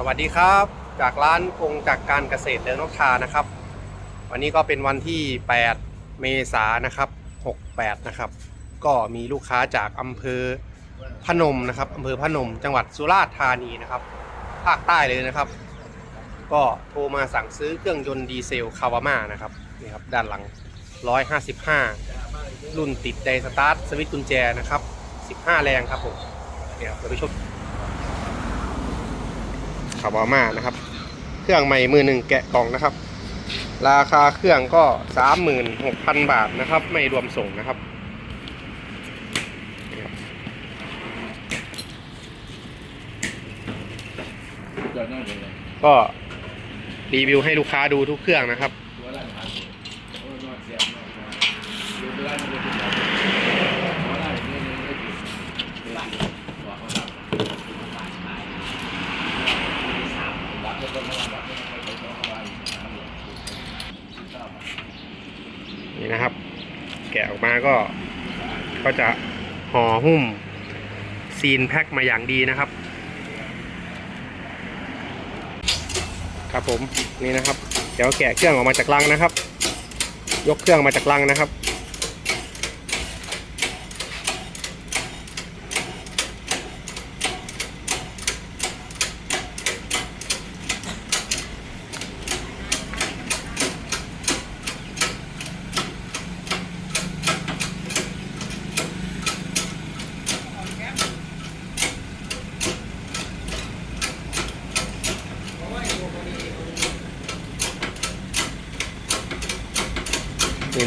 สวัสดีครับ จากร้านคงจากการเกษตรเดินนกทานะครับ วันนี้ก็เป็นวันที่ 8 เมษายนนะครับ 68 นะครับ ก็มีลูกค้าจากอำเภอพนมนะครับอำเภอพนม จังหวัดสุราษฎร์ธานีนะครับ ภาคใต้เลยนะครับ ก็โทรมาสั่งซื้อเครื่องยนต์ดีเซลคาวาม่านะครับนี่ครับด้านหลัง 155 รุ่นติดไดสตาร์ทสวิตช์กุญแจนะครับ 15 แรงครับผมเนี่ยเดี๋ยวไปชม คาบาม่านะครับ เครื่องใหม่มือหนึ่งแกะกล่องนะครับ ราคาเครื่องก็36,000บาทนะครับ ไม่รวมส่งนะครับก็รีวิวให้ลูกค้าดูทุกเครื่องนะครับ ตัวร้านอาหารโอ้ยนอนเสียบนอนมาอยู่ตัวร้านมันจะเป็นแบบตัวร้านนี้เนี่ยไม่ผิดร้านบอกเขาทำร้านขายดักให้คนมาดักให้คนไปต้องมาหาเหรียญชอบ นี่นะครับ แกะออกมาก็ก็จะห่อหุ้มซีนแพ็คมาอย่างดีนะครับ ครับผมนี่นะครับ เดี๋ยวแกะเครื่องออกมาจากลังนะครับ ยกเครื่องมาจากลังนะครับ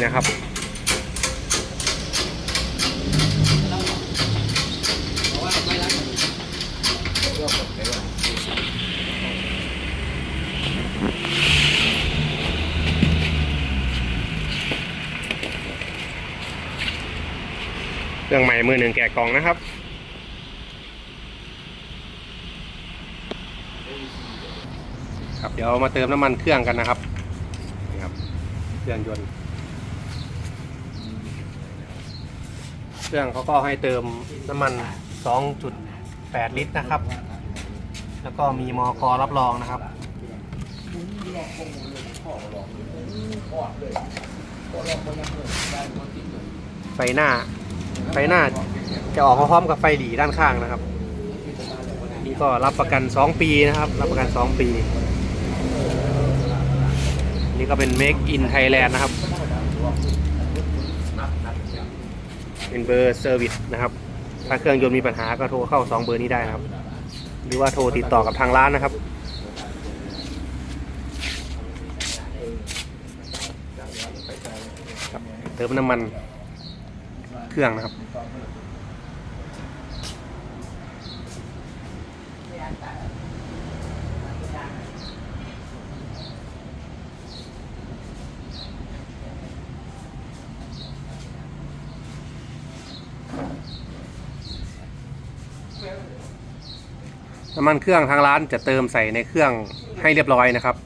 นะครับ เครื่องใหม่มือหนึ่งแกะกล่องนะครับครับเดี๋ยวมาเติมน้ำมันเครื่องกันนะครับนี่ครับ เครื่องยนต์ เครื่องเขาก็ให้เติมน้ำมัน 2.8 ลิตรนะครับ แล้วก็มีมอกรับรองนะครับไฟหน้า ไฟหน้าจะออกพร้อมกับไฟหลีด้านข้างนะครับ นี่ก็รับประกัน 2 ปีนะครับ รับประกัน 2 ปี นี่ก็เป็น Make in Thailand นะครับ เป็นเบอร์เซอร์วิสนะครับ ถ้าเครื่องยนต์มีปัญหาก็โทรเข้า 2 เบอร์นี้ได้นะครับ หรือว่าโทรติดต่อกับทางร้านนะครับครับเติมน้ำมันเครื่องนะครับ น้ำมันเครื่องทางร้านจะเติมใส่ในเครื่องให้เรียบร้อยนะครับ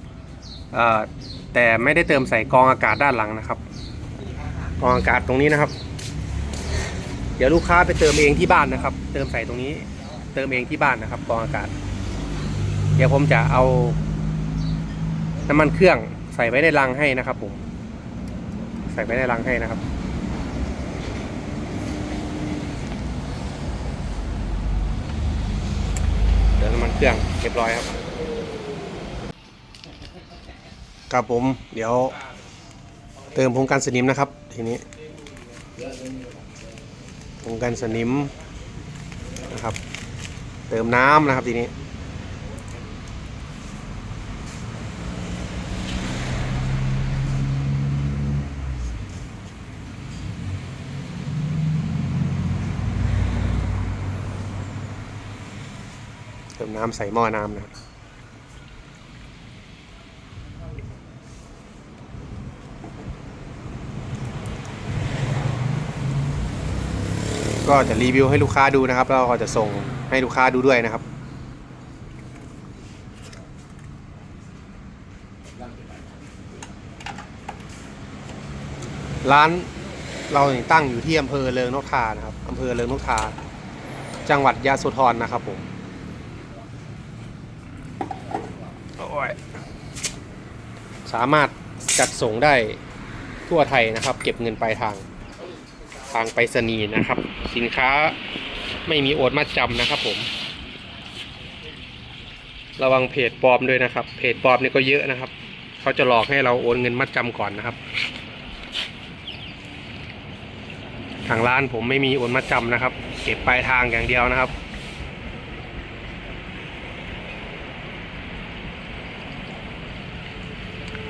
แต่ไม่ได้เติมใส่กองอากาศด้านหลังนะครับ กองอากาศตรงนี้นะครับ เดี๋ยวลูกค้าไปเติมเองที่บ้านนะครับ เติมใส่ตรงนี้ เติมเองที่บ้านนะครับ กองอากาศ เดี๋ยวผมจะเอา น้ำมันเครื่องใส่ไว้ในรังให้นะครับผม ใส่ไว้ในรังให้นะครับ เครื่องเรียบร้อยครับครับผมเดี๋ยวเติมผงกันสนิมนะครับ ทีนี้ผงกันสนิมนะครับ เติมน้ำนะครับทีนี้ เติ มน้ำใส่หม้อน้ำนะครับก็จะรีวิวให้ลูกค้าดูนะครับ แล้วก็จะส่งให้ลูกค้าดูด้วยนะครับ ร้านเราตั้งอยู่ที่อำเภอเริงนกทานะครับอำเภอเริงนกทา จังหวัดยะโสธรนะครับผม สามารถจัดส่งได้ทั่วไทยนะครับ เก็บเงินปลายทางทางไปรษณีย์นะครับ สินค้าไม่มีโอนมาจำนะครับผม ระวังเพจปลอมด้วยนะครับ เพจปลอมนี่ก็เยอะนะครับ เขาจะหลอกให้เราโอนเงินมัดจำก่อนนะครับทางร้านผมไม่มีโอนมัดจำนะครับ เก็บปลายทางอย่างเดียวนะครับ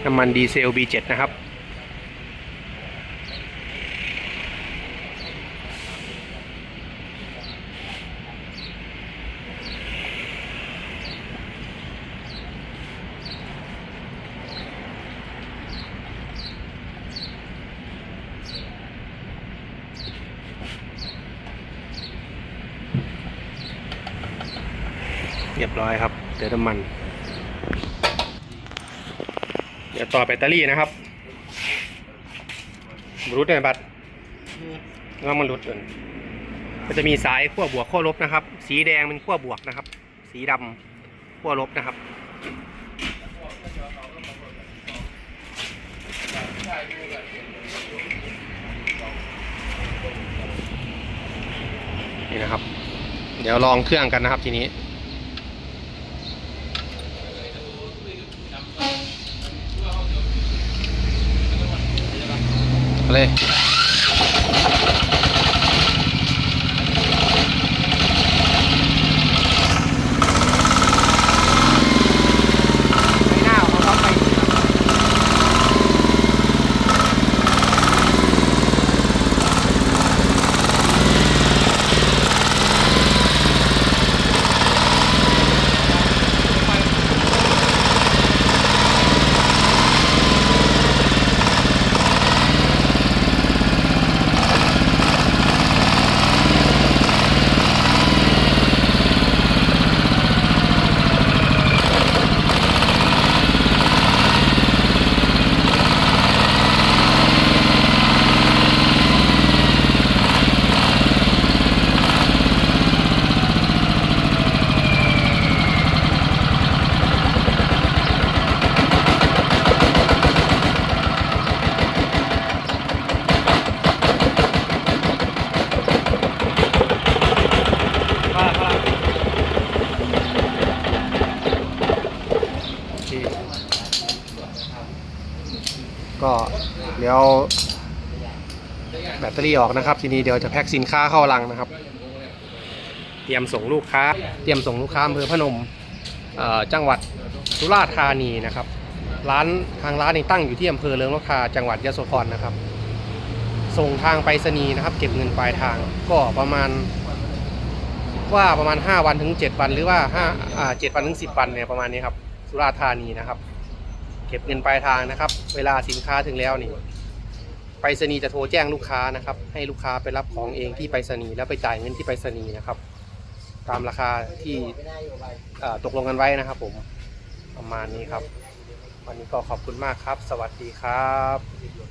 น้ำมันดีเซล B7 นะครับ เรียบร้อยครับเดี๋ยวน้ำมัน เดี๋ยวต่อแบตเตอรี่นะครับบรูทเนี่ยบัตรแล้วมันรุดเกินก็จะมีสายขั้วบวกขั้วลบนะครับ สีแดงเป็นขั้วบวกนะครับ สีดำขั้วลบนะครับนี่นะครับ เดี๋ยวลองเครื่องกันนะครับทีนี้ เอาเลยไม่น่าเอาเขาไปโอเค ก็เดี๋ยวแบตเตอรี่ออกนะครับ ทีนี้เดี๋ยวจะแพ็คสินค้าเข้าลังนะครับ เตรียมส่งลูกค้า เตรียมส่งลูกค้าอำเภอพนมจังหวัดสุราษฎร์ธานีนะครับ ร้านทางร้านนี่ตั้งอยู่ที่อำเภอเลิงนกทาจังหวัดยะโสธรนะครับ ส่งทางไปรษณีย์นะครับ เก็บเงินปลายทางก็ประมาณว่าประมาณ 5 วันถึง 7 วันหรือว่า5อ่า7วันถึง 10 วันเนี่ยประมาณนี้ครับ สุราษฎร์ธานีนะครับ เก็บเงินปลายทางนะครับ เวลาสินค้าถึงแล้วนี่ไปรษณีย์จะโทรแจ้งลูกค้านะครับ ให้ลูกค้าไปรับของเองที่ไปรษณีย์แล้วไปจ่ายเงินที่ไปรษณีย์นะครับ ตามราคาที่ตกลงกันไว้นะครับ ผมประมาณนี้ครับ วันนี้ก็ขอบคุณมากครับ สวัสดีครับ